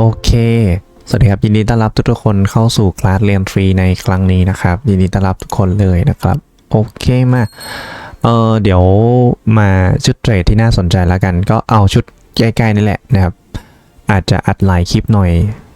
โอเค สวัสดีครับ ยินดีต้อนรับทุกๆคนเข้าสู่คลาสเรียนฟรีในครั้งนี้นะครับ ยินดีต้อนรับทุกคนเลยนะครับ โอเคมา เออเดี๋ยวมาชุดเทรดที่น่าสนใจแล้วกัน ก็เอาชุดใกล้ๆนี่แหละนะครับ อาจจะอัดหลายคลิปหน่อย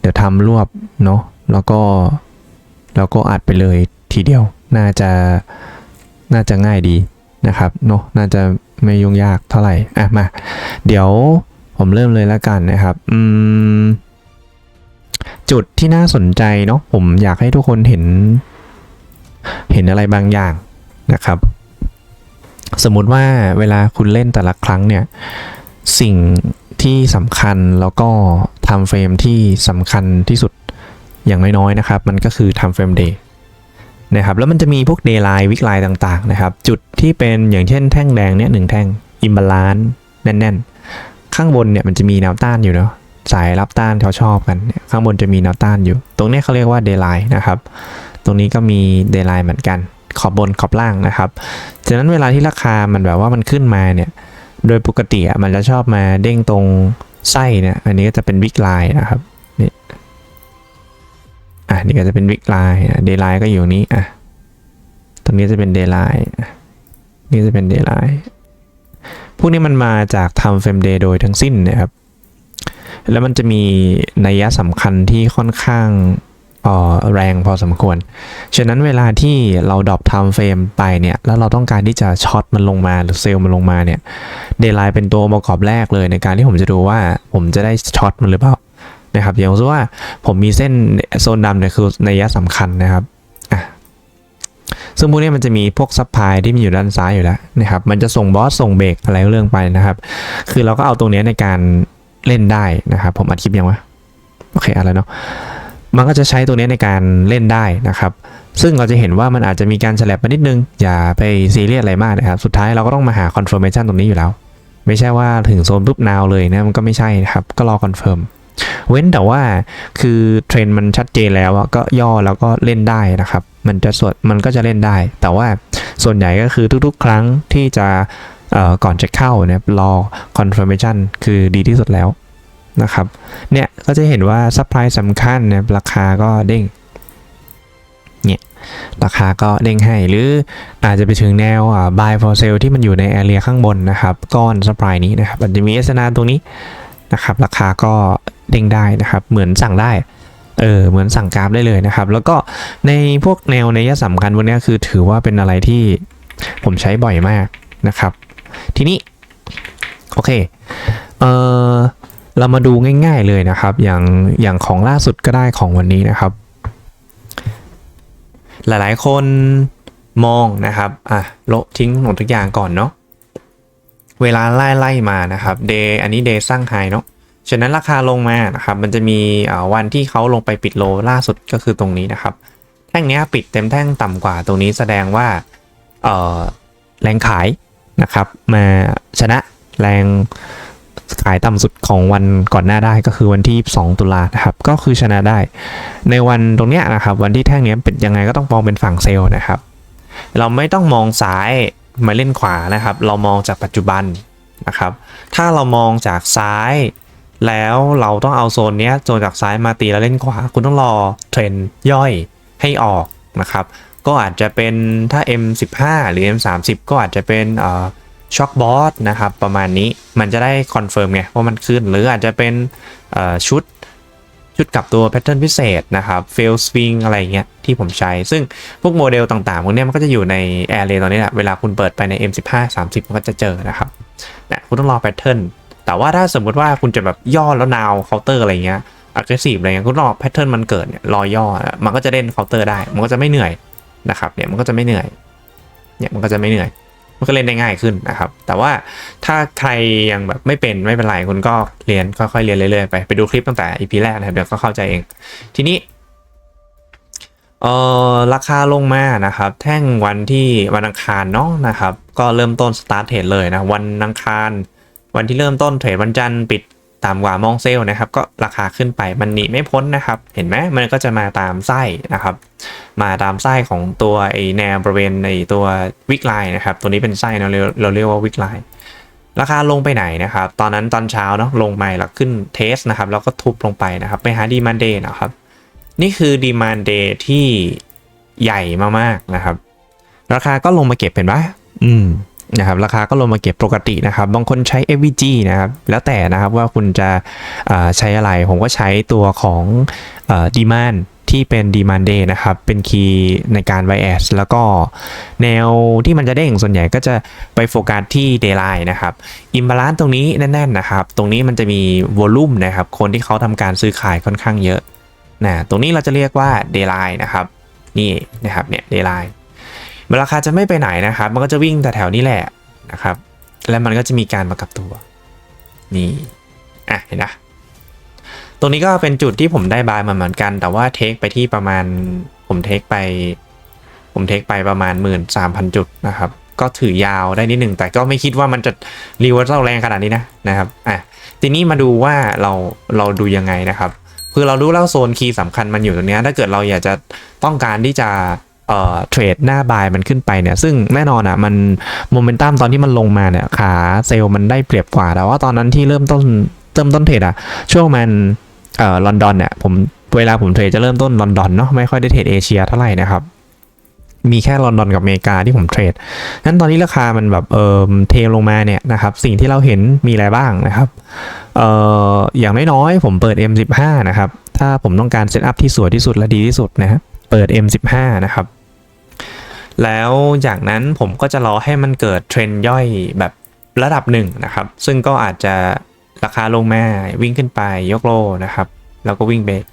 เดี๋ยวทำรวบเนาะ แล้วก็ แล้วก็อัดไปเลยทีเดียว น่าจะ น่าจะง่ายดีนะครับ เนาะ น่าจะไม่ยุ่งยากเท่าไหร่ อะมา เดี๋ยวผมเริ่มเลยแล้วกันนะครับ อืม จุดที่น่าสนใจเนาะผมอยากให้ทุกคนเห็น เห็นอะไรบางอย่างนะครับ สมมุติว่าเวลาคุณเล่นแต่ละครั้งเนี่ย สิ่งที่สำคัญแล้วก็ทำเฟรมที่สำคัญที่สุดอย่างน้อยๆนะครับ มันก็คือทำเฟรมเดย์นะครับแล้วมันจะมีพวกเดย์ไลน์วิกไลน์ต่างๆนะครับ จุดที่เป็นอย่างเช่นแท่งแดงเนี่ยหนึ่งแท่งอิมบาลานซ์แน่น ๆ ข้างบนเนี่ยมันจะมีแนวต้านอยู่เนาะ สายรับต้านเขาชอบกัน ข้างบนจะมีแนวต้านอยู่ ตรงนี้เขาเรียกว่าเดไลน์นะครับ ตรงนี้ก็มีเดไลน์เหมือนกัน ขอบบนขอบล่างนะครับ ฉะนั้นเวลาที่ราคามันแบบว่ามันขึ้นมาเนี่ย โดยปกติมันจะชอบมาเด้งตรงไส้เนี่ย อันนี้ก็จะเป็นวิกไลน์นะครับ นี่ อะนี่ก็จะเป็นวิกไลน์เดไลน์ก็อยู่นี้ อะ ตรงนี้จะเป็นเดไลน์นี่จะเป็นเดไลน์พวกนี้มันมาจากทำเฟรมเดย์โดยทั้งสิ้นนะครับ แล้วมันจะมีนัยยะสำคัญที่ค่อนข้างอ่อแรงพอสมควร ฉะนั้นเวลาที่เราดรอปไทม์เฟรมไปเนี่ย แล้วเราต้องการที่จะช็อตมันลงมาหรือเซลล์มันลงมาเนี่ย เดย์ไลน์เป็นตัวประกอบแรกเลยในการที่ผมจะดูว่าผมจะได้ช็อตมันหรือเปล่านะครับอย่างเช่นว่าผมมีเส้นโซนดำเนี่ยคือในยยะสำคัญนะครับซึ่งพวกนี้มันจะมีพวกซับพลายที่มีอยู่ด้านซ้ายอยู่แล้วนะครับ มันจะส่งบอสส่งเบรกอะไรเรื่องไปนะครับ คือเราก็เอาตรงนี้ในการ เล่นได้นะครับ ผมอัดคลิปยังวะโอเคอะไรเนาะมันก็จะใช้ตัวนี้ในการเล่นได้นะครับ ซึ่งเราจะเห็นว่ามันอาจจะมีการฉลับมานิดนึง อย่าไปซีเรียสอะไรมากนะครับ สุดท้ายเราก็ต้องมาหา confirmation ตรงนี้อยู่แล้ว ไม่ใช่ว่าถึงโซนปุ๊บนาวเลยนะมันก็ไม่ใช่นะครับ ก็รอคอนเฟิร์มเว้นแต่ว่าคือเทรนด์มันชัดเจนแล้วก็ย่อแล้วก็เล่นได้นะครับ มันจะสวดมันก็จะเล่นได้ แต่ว่าส่วนใหญ่ก็คือทุกๆ ครั้งที่จะก่อนจะเข้าเนี่ยรอ confirmation คือดีที่สุดแล้ว นะครับ เนี่ยก็จะเห็นว่าซัพพลายสำคัญเนี่ยราคาก็เด้ง เนี่ยราคาก็เด้งให้ หรืออาจจะไปถึงแนวอ่า buy for sale ที่มันอยู่ในแอเรียข้างบนนะครับก้อนซัพพลายนี้นะครับมันจะมี s นาตรงนี้นะครับราคาก็เด้งได้นะครับ เหมือนสั่งได้เออเหมือนสั่งกราฟได้เลยนะครับ แล้วก็ในพวกแนวในยะสำคัญพวกเนี้คือถือว่าเป็นอะไรที่ผมใช้บ่อยมากนะครับ ทีนี้ โอเคเอ่อ เรามาดูง่าย ๆเลยนะครับ อย่างอย่างของล่าสุดก็ได้ของวันนี้นะครับ หลายๆ คนมองนะครับอะโละทิ้งหมดทุกอย่างก่อนเนาะเวลาไล่ไล่มานะครับเดย์อันนี้เดย์สร้างไฮเนาะฉะนั้นราคาลงมานะครับมันจะมีวันที่เขาลงไปปิดโลล่าสุดก็คือตรงนี้นะครับ แท่งนี้ปิดเต็มแท่งต่ำกว่าตรงนี้แสดงว่าแรงขายนะครับ มาชนะแรง ขายต่ำสุดของวันก่อนหน้าได้ก็คือวันที่ 2 ตุลานะครับก็คือชนะได้ ในวันตรงเนี้ยนะครับ วันที่แท่งเนี้ยเป็นยังไงก็ต้องมองเป็นฝั่งเซลล์นะครับ เราไม่ต้องมองซ้ายมาเล่นขวานะครับ เรามองจากปัจจุบันนะครับ ถ้าเรามองจากซ้ายแล้วเราต้องเอาโซนเนี้ยโซนจากซ้ายมาตีแล้วเล่นขวา คุณต้องรอเทรนด์ย่อยให้ออกนะครับ ก็อาจจะเป็นถ้า M15 หรือ M30 ก็อาจจะเป็นเอ่อ ช็อคบอสนะครับประมาณนี้มันจะได้คอนเฟิร์มไงว่ามันขึ้น หรืออาจจะเป็นชุดชุดกับตัวแพทเทิร์นพิเศษนะครับ fail swing อะไรเงี้ยที่ผมใช้ ซึ่งพวกโมเดลต่างๆพวกนี้มันก็จะอยู่ใน Array ตอนนี้แหละ เวลาคุณเปิดไปใน M15 30 มันก็จะเจอนะครับนะคุณต้องรอแพทเทิร์นแต่ว่าถ้าสมมติว่าคุณจะแบบย่อแล้วนาวเคาน์เตอร์อะไรเงี้ย aggressive อะไรเงี้ยคุณรอแพทเทิร์นมันเกิดเนี่ยรอย่อ มันก็จะเล่นเคาน์เตอร์ได้ มันก็จะไม่เหนื่อยนะครับเนี่ยมันก็จะไม่เหนื่อยเนี่ยมันก็จะไม่เหนื่อย มันก็เล่นได้ง่ายขึ้นนะครับ แต่ว่าถ้าใครยังแบบไม่เป็นไม่เป็นไรคุณก็เรียนค่อยๆเรียนเรื่อยๆไปไปดูคลิปตั้งแต่ EP แรกนะครับเดี๋ยวก็เข้าใจเอง ทีนี้เอ่อราคาลงมานะครับ แท่งวันที่วันอังคารเนาะนะครับ ก็เริ่มต้นสตาร์ทเทรดเลยนะ วันอังคาร วันที่เริ่มต้นเทรดวันจันทร์ปิด ตามกว่ามองเซลนะครับก็ราคาขึ้นไปมันหนีไม่พ้นนะครับ เห็นไหมมันก็จะมาตามไส้นะครับ มาตามไส้ของตัวไอแนวบริเวณในตัววิกไลน์นะครับ ตัวนี้เป็นไส้เราเรียกเราเรียกว่าวิกไลน์ราคาลงไปไหนนะครับ ตอนนั้นตอนเช้าเนาะลงไปแล้วขึ้นเทสนะครับ แล้วก็ทุบลงไปนะครับ ไปหาดีมานเดย์นะครับ นี่คือดีมานเดย์ที่ใหญ่มากๆนะครับ ราคาก็ลงมาเก็บเห็นปะอืม นะครับราคาก็ลงมาเก็บปกตินะครับบางคนใช้ FVG นะครับแล้วแต่นะครับว่าคุณจะใช้อะไร ผมก็ใช้ตัวของดีมานที่เป็น demand day นะครับ เป็นคีย์ในการ bias แล้วก็แนวที่มันจะเด้งส่วนใหญ่ก็จะไปโฟกัสที่ dayline นะครับอิมบาลานซ์ตรงนี้แน่นๆนะครับ ตรงนี้มันจะมีวอลุ่มนะครับ คนที่เขาทำการซื้อขายค่อนข้างเยอะนะตรงนี้เราจะเรียกว่า dayline นะครับ นี่นะครับเนี่ย dayline เวลาราคาจะไม่ไปไหนนะครับ มันก็จะวิ่งแต่แถวนี้แหละนะครับ และมันก็จะมีการมากับตัว นี่ อะ เห็นนะ ตรงนี้ก็เป็นจุดที่ผมได้บายมาเหมือนกัน แต่ว่าเทคไปที่ประมาณ ผมเทคไป ผมเทคไปประมาณ 13,000 จุดนะครับ ก็ถือยาวได้นิดหนึ่ง แต่ก็ไม่คิดว่ามันจะรีเวิร์สแรงขนาดนี้นะ นะครับ อะ ทีนี้มาดูว่าเรา เราดูยังไงนะครับ คือเรารู้แล้วโซนคีย์สำคัญมันอยู่ตรงนี้ ถ้าเกิดเราอยากจะต้องการที่จะ เทรดหน้าบายมันขึ้นไปเนี่ย ซึ่งแน่นอนอะมันโมเมนตัมตอนที่มันลงมาเนี่ยขาเซลล์มันได้เปรียบกว่า แต่ว่าตอนนั้นที่เริ่มต้นเริ่มต้นเทรดอะช่วงมันเอ่อลอนดอนเนี่ยผมเวลาผมเทรดจะเริ่มต้นลอนดอนเนาะไม่ค่อยได้เทรดเอเชียเท่าไหร่นะครับมีแค่ลอนดอนกับอเมริกาที่ผมเทรดนั้นตอนนี้ราคามันแบบเออเทลงมาเนี่ยนะครับ สิ่งที่เราเห็นมีอะไรบ้างนะครับ เอ่อ อย่างน้อยๆ ผมเปิด M15 นะครับ ถ้าผมต้องการเซตอัพที่สวยที่สุดและดีที่สุดนะฮะ เปิด M15 นะครับ แล้วจากนั้นผมก็จะรอให้มันเกิดเทรนย่อยแบบระดับหนึ่งนะครับ ซึ่งก็อาจจะราคาลงมาวิ่งขึ้นไปยกโลนะครับ แล้วก็วิ่งเบรก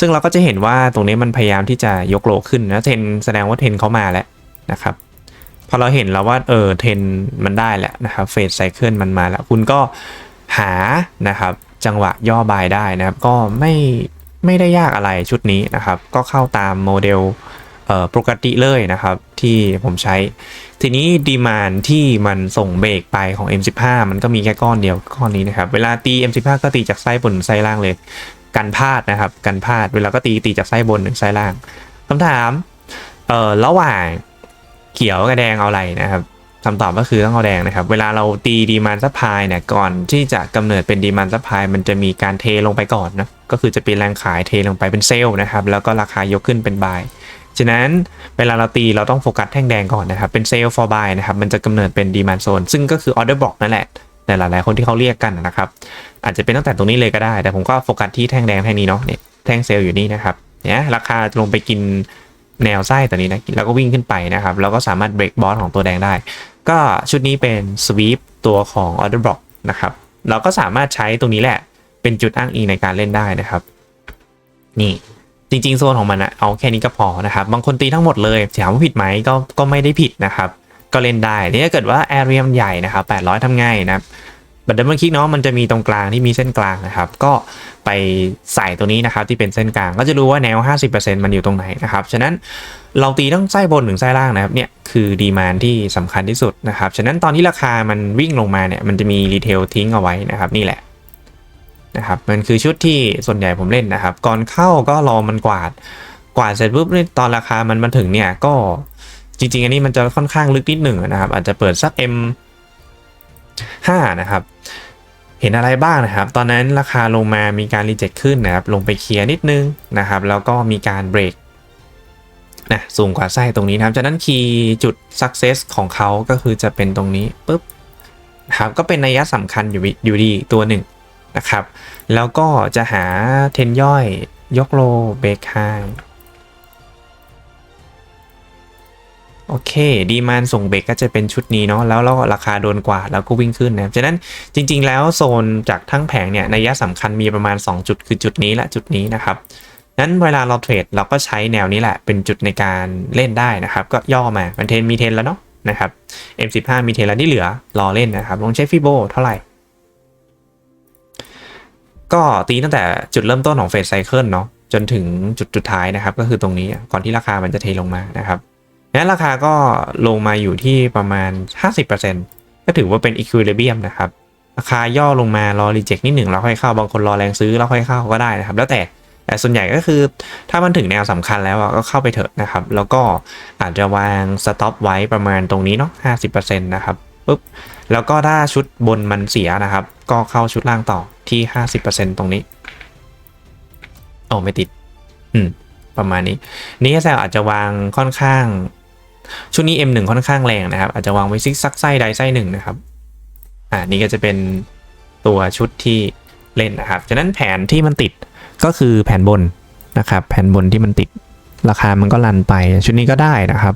ซึ่งเราก็จะเห็นว่าตรงนี้มันพยายามที่จะยกโลขึ้นนะเทรนแสดงว่าเทรนเขามาแล้วนะครับพอเราเห็นแล้วว่าเออเทรนมันได้แหละนะครับเฟสไซเคิลมันมาแล้ว คุณก็หานะครับจังหวะย่อบายได้นะครับ ก็ไม่ ไม่ได้ยากอะไรชุดนี้นะครับ ก็เข้าตามโมเดลเปกติเลยนะครับที่ผมใช้ ทีนี้ดีมานที่มันส่งเบรกไปของ M15 มันก็มีแค่ก้อนเดียวก้อนนี้นะครับเวลาตี M15 ก็ตีจากไส้บนไส้ล่างเลย กันพลาดนะครับกันพลาด เวลาก็ตีตีจากไส้บนถึงไส้ล่างคำถามเอ่อระหว่างเขียวกับแดงเอาอะไรนะครับ คำตอบก็คือต้องเอาแดงนะครับ เวลาเราตีดีมานซัพพลายเนี่ยก่อนที่จะกำเนิดเป็นดีมานซัพพลายมันจะมีการเทลงไปก่อนนะก็คือจะเป็นแรงขายเทลงไปเป็นเซลล์นะครับ แล้วก็ราคายกขึ้นเป็นบายฉะนั้นเวลาเราตีเราต้องโฟกัสแท่งแดงก่อนนะครับ เป็นเซลล์ for buy นะครับ มันจะกำเนิดเป็น demand zone ซึ่งก็คือ order block นั่นแหละแต่หลายๆคนที่เขาเรียกกันนะครับ อาจจะเป็นตั้งแต่ตรงนี้เลยก็ได้ แต่ผมก็โฟกัสที่แท่งแดงแท่งนี้เนาะเนี่ยแท่งเซลล์อยู่นี่นะครับเนี่ยราคาลงไปกิน แนวไส้ตัวนี้นะแล้วก็วิ่งขึ้นไปนะครับ แล้วก็สามารถเบรกบอสของตัวแดงได้ ก็ชุดนี้เป็น sweep ตัวของ order block นะครับ เราก็สามารถใช้ตรงนี้แหละ เป็นจุดอ้างอิงในการเล่นได้นะครับ นี่จริงๆ โซนของมันอะเอาแค่นี้ก็พอนะครับ บางคนตีทั้งหมดเลยถามว่าผิดไหมก็ก็ไม่ได้ผิดนะครับ ก็เล่นได้นี่ถ้าเกิดว่าแอเรียมใหญ่นะครับ800ทำง่ายนะครับ บัตเดิลคลิกเนาะมันจะมีตรงกลางที่มีเส้นกลางนะครับ ก็ไปใส่ตัวนี้นะครับที่เป็นเส้นกลางก็จะรู้ว่าแนว 50%มันอยู่ตรงไหนนะครับ ฉะนั้นเราตีต้องไส้บนถึงไส้ล่างนะครับเนี่ยคือดีมานที่สำคัญที่สุดนะครับ ฉะนั้นตอนที่ราคามันวิ่งลงมาเนี่ยมันจะมีรีเทลทิ้งเอาไว้นะครับนี่แหละนะครับมันคือชุดที่ส่วนใหญ่ผมเล่นนะครับ ก่อนเข้าก็รอมันกวาดกวาดเสร็จปุ๊บนี่ตอนราคามันมาถึงเนี่ยก็จริงๆ อันนี้มันจะค่อนข้างลึกนิดหนึ่งนะครับ อาจจะเปิดสัก M 5 นะครับ เห็นอะไรบ้างนะครับ ตอนนั้นราคาลงมามีการรีเจ็คขึ้นนะครับ ลงไปเคลียร์นิดนึงนะครับ แล้วก็มีการเบรกนะสูงกว่าไส้ตรงนี้นะครับฉะนั้นคีย์จุด success ของเขาก็คือจะเป็นตรงนี้ปุ๊บนะครับก็เป็นนัยสำคัญอยู่อยู่ดีตัวหนึ่งนะครับ แล้วก็จะหาเทนย่อยยกโลเบรกไฮ โอเค ดีมานส่งเบรกก็จะเป็นชุดนี้เนาะแล้วเราราคาโดนกว่าแล้วก็วิ่งขึ้นนะครับฉะนั้นจริง ๆ แล้วโซนจากทั้งแผงเนี่ยในัยสำคัญมีประมาณ 2 จุดคือจุดนี้และจุดนี้นะครับนั้นเวลาเราเทรดเราก็ใช้แนวนี้แหละเป็นจุดในการเล่นได้นะครับ ก็ย่อมามันเทนมีเทนแล้วเนาะนะครับ M15 มีเทนแล้วที่เหลือรอเล่นนะครับลองเช็คฟิโบเท่าไหร่ ก็ตีตั้งแต่จุดเริ่มต้นของเฟสไซเคิลเนาะจนถึงจุดสุดท้ายนะครับ ก็คือตรงนี้ก่อนที่ราคามันจะเทลงมานะครับ นั้นราคาก็ลงมาอยู่ที่ประมาณ 50%ก็ถือว่าเป็น equilibrium นะครับ ราคาย่อลงมารอรีเจ็คนิดหนึ่งแล้วค่อยเข้า บางคนรอแรงซื้อแล้วค่อยเข้าก็ได้นะครับ แล้วแต่แต่ส่วนใหญ่ก็คือถ้ามันถึงแนวสำคัญแล้วก็เข้าไปเถอะนะครับ แล้วก็อาจจะวางสต็อปไว้ประมาณตรงนี้เนาะ50%นะครับปุ๊บแล้วก็ถ้าชุดบนมันเสียนะครับ ก็เข้าชุดล่างต่อที่50%ตรงนี้โอ้ไม่ติด อืม ประมาณนี้ นี่แซลอาจจะวางค่อนข้าง ชุดนี้ M1 ค่อนข้างแรงนะครับ อาจจะวางไว้ซิกซักไส้ใดไส้หนึ่งนะครับ อ่านี่ก็จะเป็นตัวชุดที่เล่นนะครับ ฉะนั้นแผนที่มันติดก็คือแผนบนนะครับ แผนบนที่มันติดราคามันก็รันไป ชุดนี้ก็ได้นะครับ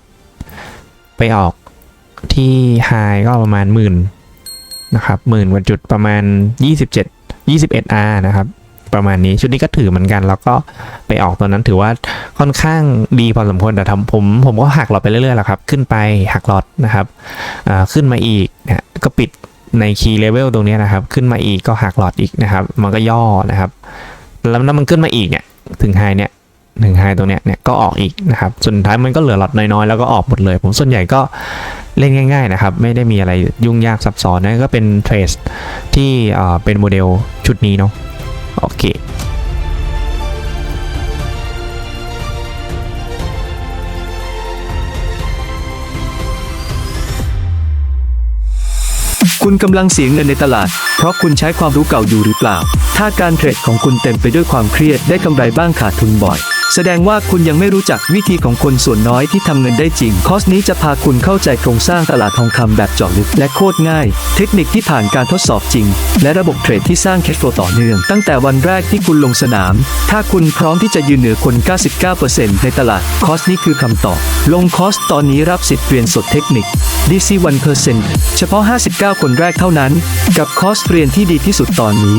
ไปออกที่ไฮก็ประมาณหมื่นนะครับหมื่นกว่าจุดประมาณ 27 21 R นะครับ ประมาณนี้ชุดนี้ก็ถือเหมือนกัน แล้วก็ไปออกตอนนั้นถือว่าค่อนข้างดีพอสมควรแต่ทำผม ผมก็หักหลอดไปเรื่อยๆแหละครับ ขึ้นไปหักหลอดนะครับขึ้นมาอีกนี่ยก็ปิดในคีย์เลเวลตรงนี้นะครับ ขึ้นมาอีกก็หักหลอดอีกนะครับ มันก็ย่อนะครับ แล้วแล้วมันขึ้นมาอีกเนี่ยถึงไฮเนี่ยถึงไฮตรงเนี้ยเนี่ยก็ออกอีกนะครับสุดท้ายมันก็เหลือหลอดน้อยๆแล้วก็ออกหมดเลย ผมส่วนใหญ่ก็เล่นง่าย ๆนะครับ ไม่ได้มีอะไรยุ่งยากซับซ้อนนะก็เป็นเทรสที่เป็นโมเดลชุดนี้เนาะ โอเคคุณกำลังเสียเงินในตลาด เพราะคุณใช้ความรู้เก่าอยู่หรือเปล่า ถ้าการเทรดของคุณเต็มไปด้วยความเครียดได้กำไรบ้างขาดทุนบ่อย แสดงว่าคุณยังไม่รู้จักวิธีของคนส่วนน้อยที่ทำเงินได้จริง คอร์สนี้จะพาคุณเข้าใจโครงสร้างตลาดทองคำแบบเจาะลึกและโคตรง่าย เทคนิคที่ผ่านการทดสอบจริง และระบบเทรดที่สร้างแคชโฟลต่อเนื่อง ตั้งแต่วันแรกที่คุณลงสนาม ถ้าคุณพร้อมที่จะยืนเหนือคน 99%ในตลาด คอร์สนี้คือคำตอบ ลงคอร์สตอนนี้รับสิทธิ์เรียนสดเทคนิค DC 1%เฉพาะ 59 คนแรกเท่านั้น กับคอร์สเรียนที่ดีที่สุดตอนนี้